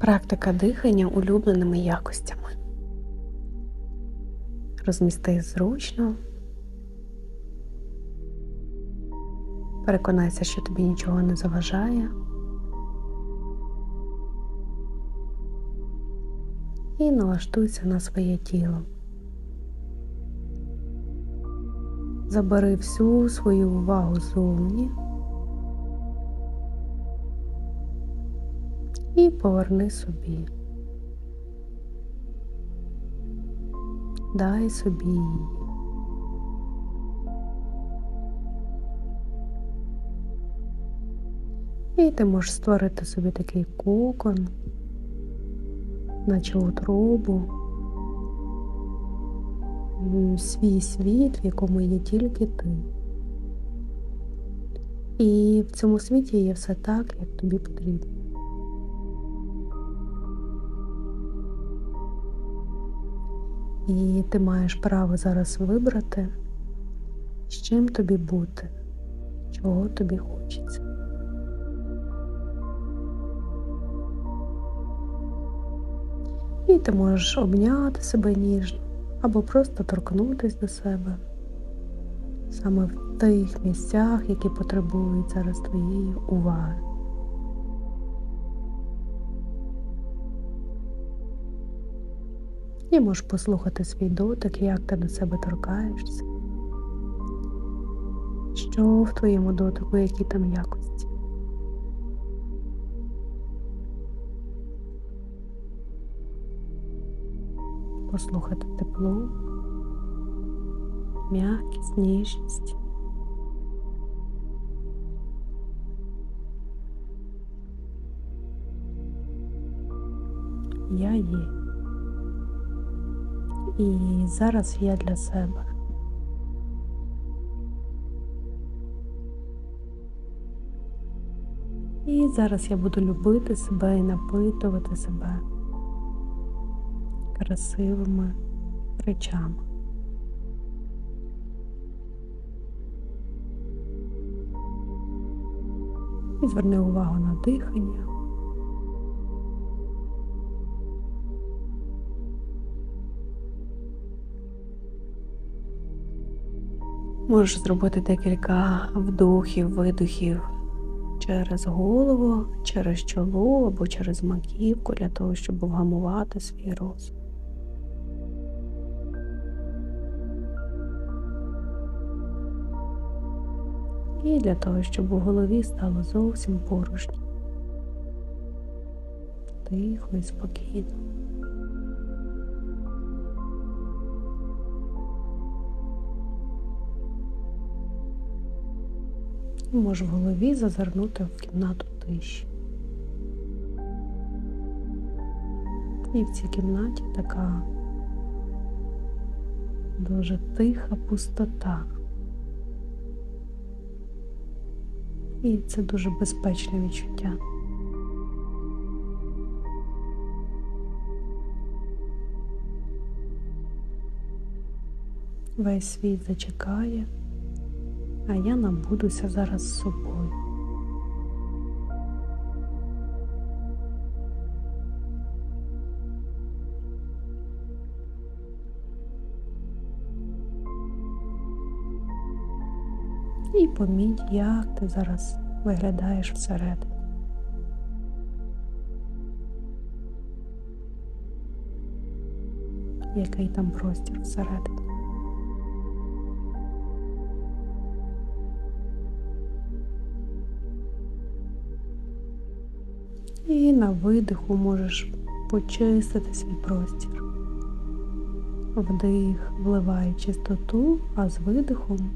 Практика дихання улюбленими якостями. Розмістись зручно. Переконайся, що тобі нічого не заважає. І налаштуйся на своє тіло. Забери всю свою увагу ззовні поверни собі. Дай собі її. І ти можеш створити собі такий кокон, наче утробу, свій світ, в якому є тільки ти. І в цьому світі є все так, як тобі потрібно. І ти маєш право зараз вибрати, з чим тобі бути, чого тобі хочеться. І ти можеш обняти себе ніжно або просто торкнутися до себе саме в тих місцях, які потребують зараз твоєї уваги. І можеш послухати свій дотик, як ти до себе торкаєшся, що в твоєму дотику, які там якості. Послухати тепло, м'якість, ніжність. Я є. І зараз я для себе. І зараз я буду любити себе і напитувати себе красивими речами. І зверни увагу на дихання. Можеш зробити декілька вдохів, видохів через голову, через чоло або через маківку для того, щоб вгамувати свій розум. І для того, щоб у голові стало зовсім порожньо. Тихо і спокійно. Можеш в голові зазирнути в кімнату тиші. І в цій кімнаті така дуже тиха пустота. І це дуже безпечне відчуття. Весь світ зачекає, а я набудуся зараз з собою. І поміть, як ти зараз виглядаєш всередині. Який там простір всередині. І на видиху можеш почистити свій простір. Вдих вливає чистоту, а з видихом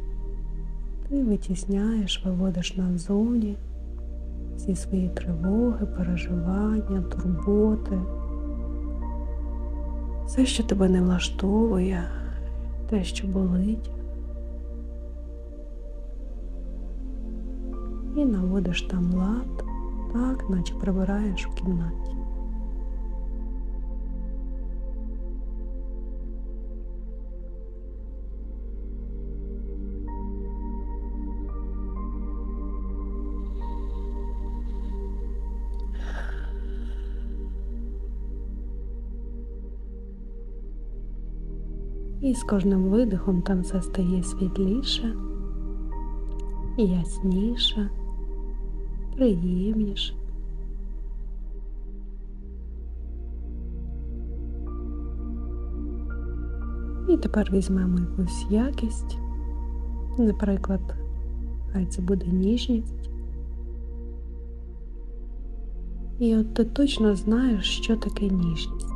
ти витісняєш, виводиш назовні всі свої тривоги, переживання, турботи, все, що тебе не влаштовує, те, що болить. І наводиш там лад, так, наче прибираєш у кімнаті. І з кожним видихом там все стає світліше і ясніше приємніше. І тепер візьмемо якусь якість, наприклад, хай це буде ніжність. І от ти точно знаєш, що таке ніжність.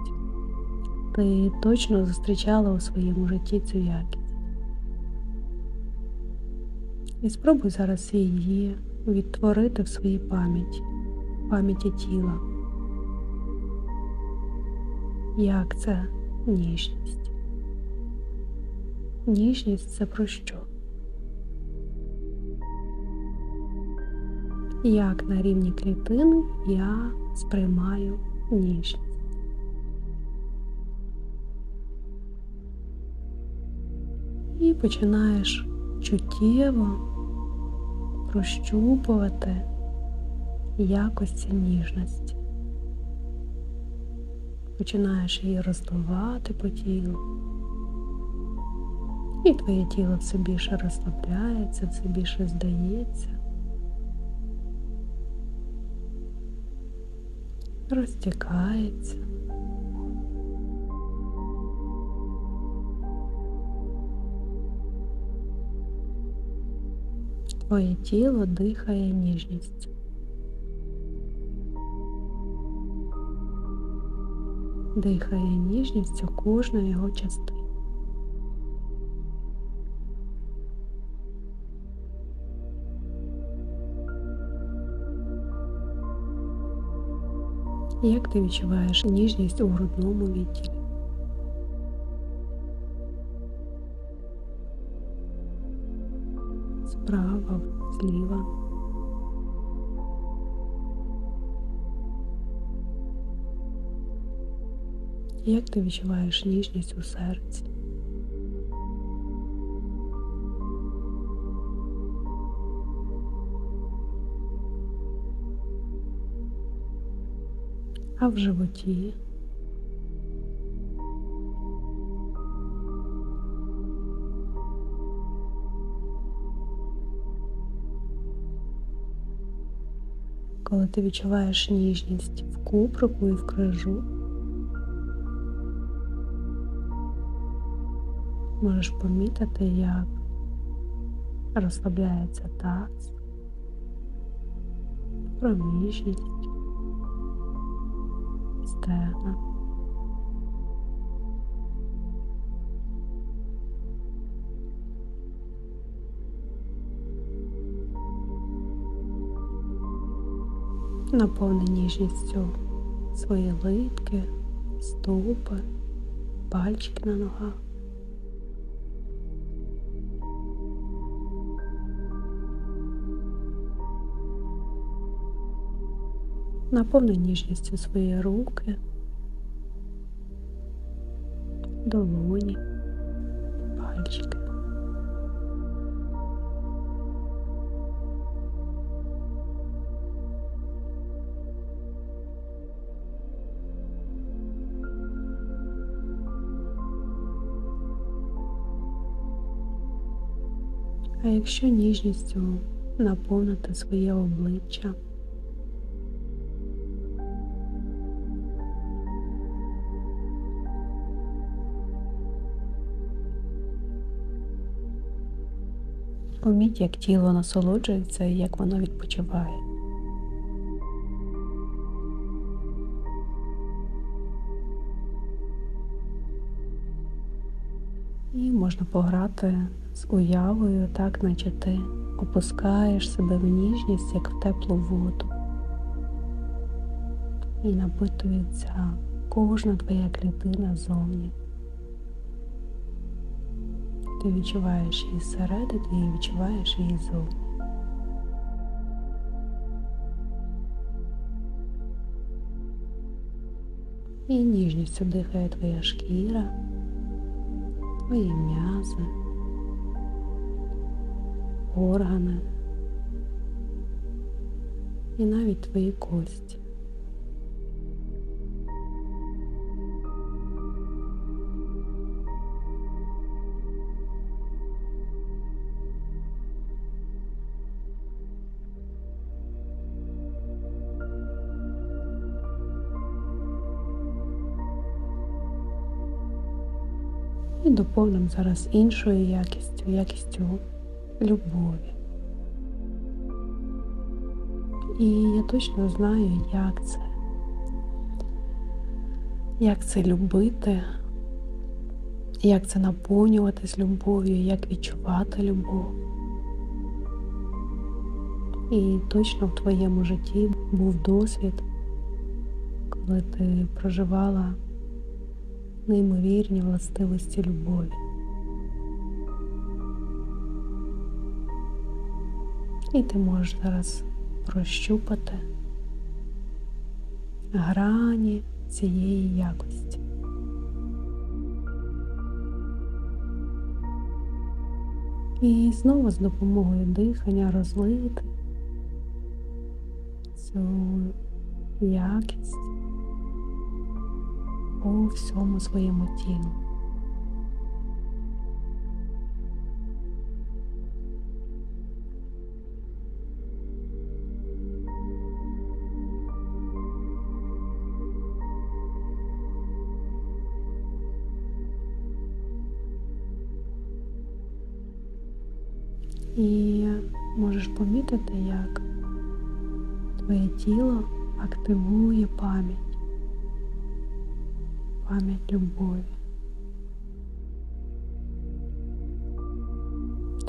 Ти точно зустрічала у своєму житті цю якість. І спробуй зараз її відтворити в своїй пам'яті, пам'яті тіла. Як це ніжність? Ніжність це про що? Як на рівні клітини я сприймаю ніжність? І починаєш чуттєво прощупувати якості ніжності. Починаєш її роздувати по тілу. І твоє тіло все більше розслабляється, все більше здається. Розтікається. Твоє тіло дихає ніжністю. Дихає ніжністю кожна його частина. Як ти відчуваєш ніжність у грудному відділі? Справа, зліва. Як ти відчуваєш ніжність у серці? а в животі. Коли ти відчуваєш ніжність в куприку і в крижу, можеш помітити, як розслабляється таз, проміжність стегна. Наповни ніжністю свої литки, стопи, пальчики на ногах. Наповни ніжністю свої руки, долоні, пальчики. А якщо ніжністю наповнити своє обличчя, Поміть, як тіло насолоджується і як воно відпочиває. І можна пограти з уявою, так наче ти опускаєш себе в ніжність, як в теплу воду. І напитується кожна твоя клітина зовні. Ти відчуваєш її зсередини і відчуваєш її зовні. І ніжністю дихає твоя шкіра, твої м'язи, органи і навіть твої кості. І зараз іншою якістю, якістю любові. І я точно знаю, як це. Як це любити, як це наповнюватись любов'ю, як відчувати любов. І точно в твоєму житті був досвід, коли ти проживала неймовірні властивості любові. І ти можеш зараз прощупати грані цієї якості. І знову з допомогою дихання розлити цю якість по всьому своєму тілу. І можеш помітити, як твоє тіло активує пам'ять, пам'ять любові.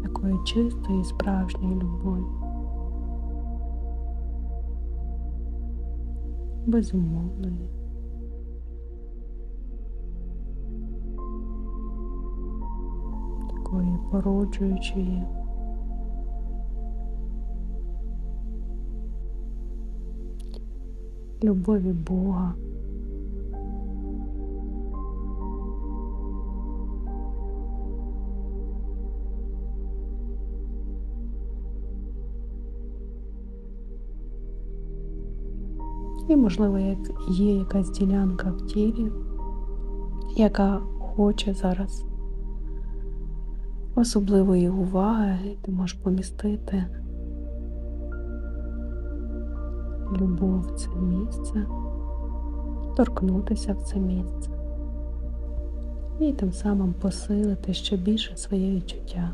Такої чистої, і справжньої любові. Безумовної. Такої породжуючої. любові Бога. І, можливо, є якась ділянка в тілі, яка хоче зараз особливої уваги, ти можеш помістити любов в це місце, торкнутися в це місце і тим самим посилити ще більше своє відчуття.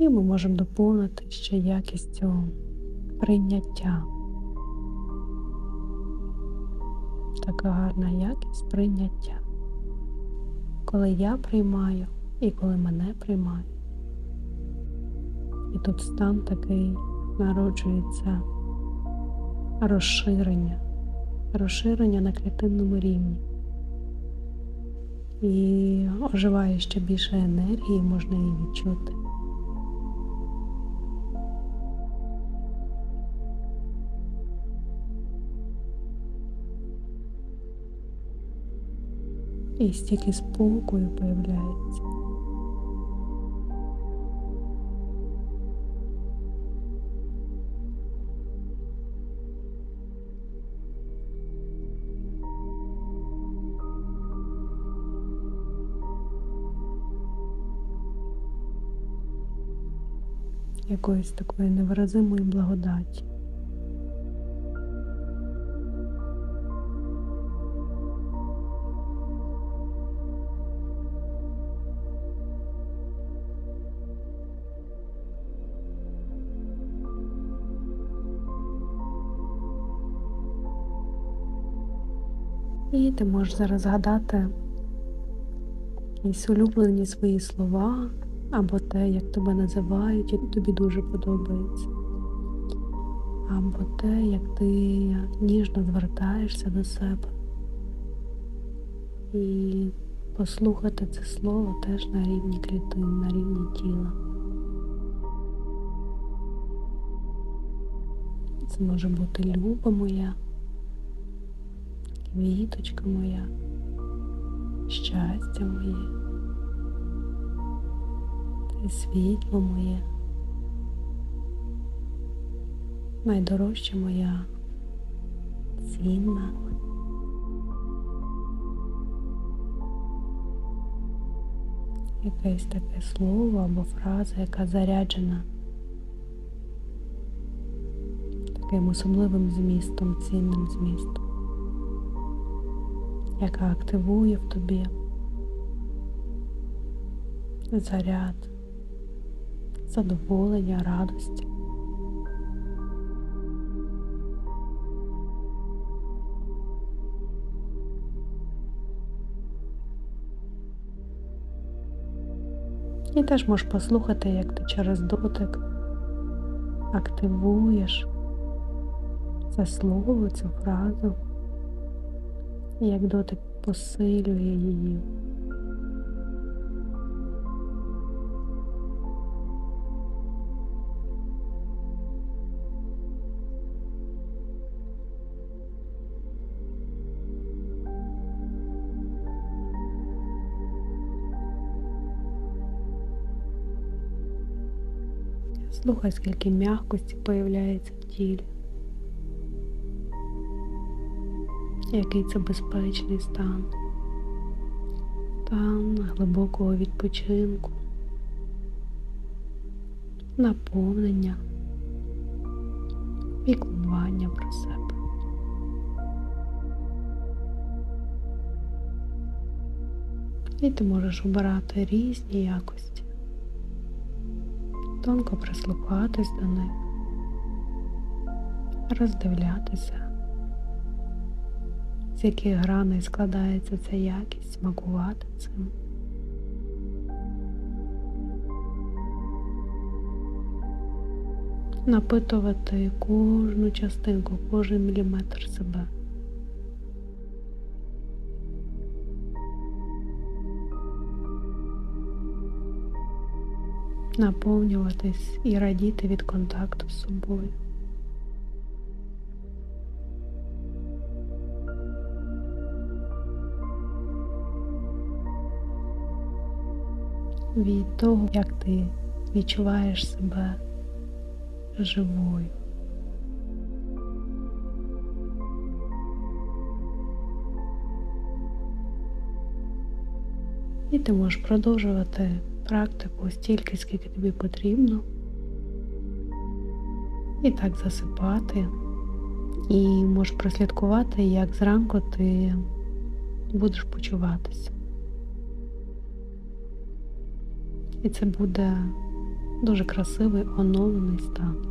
І ми можемо доповнити ще якістю прийняття. така гарна якість прийняття. Коли я приймаю і коли мене приймаю. І тут стан такий народжується розширення, розширення на клітинному рівні. І оживає ще більше енергії, можна її відчути. І стільки спокою появляється. Якоїсь такої невиразимої благодаті. І ти можеш зараз згадати якісь улюблені свої слова або те, як тебе називають, і тобі дуже подобається. Або те, як ти ніжно звертаєшся до себе. І послухати це слово теж на рівні клітин, на рівні тіла. Це може бути люба моя квіточка моя, щастя моє, ти світло моє, найдорожча моя цінна. якесь таке слово або фраза, яка заряджена таким особливим змістом, цінним змістом, яка активує в тобі заряд, задоволення, радості. І теж можеш послухати, як ти через дотик активуєш це слово, цю фразу, як дотик посилює її. Слухай, скільки м'якості появляється в тілі. Який це безпечний стан. Стан глибокого відпочинку, наповнення, піклування про себе. І ти можеш обирати різні якості. Тонко прислухатись до них, роздивлятися, з яких граней складається ця якість, смакувати цим. Напитувати кожну частинку, кожен міліметр себе. наповнюватись і радіти від контакту з собою. Від того, як ти відчуваєш себе живою. І ти можеш продовжувати практику стільки, скільки тобі потрібно. І так засипати. І можеш прослідкувати, як зранку ти будеш почуватися. І це буде дуже красивий оновлений стан.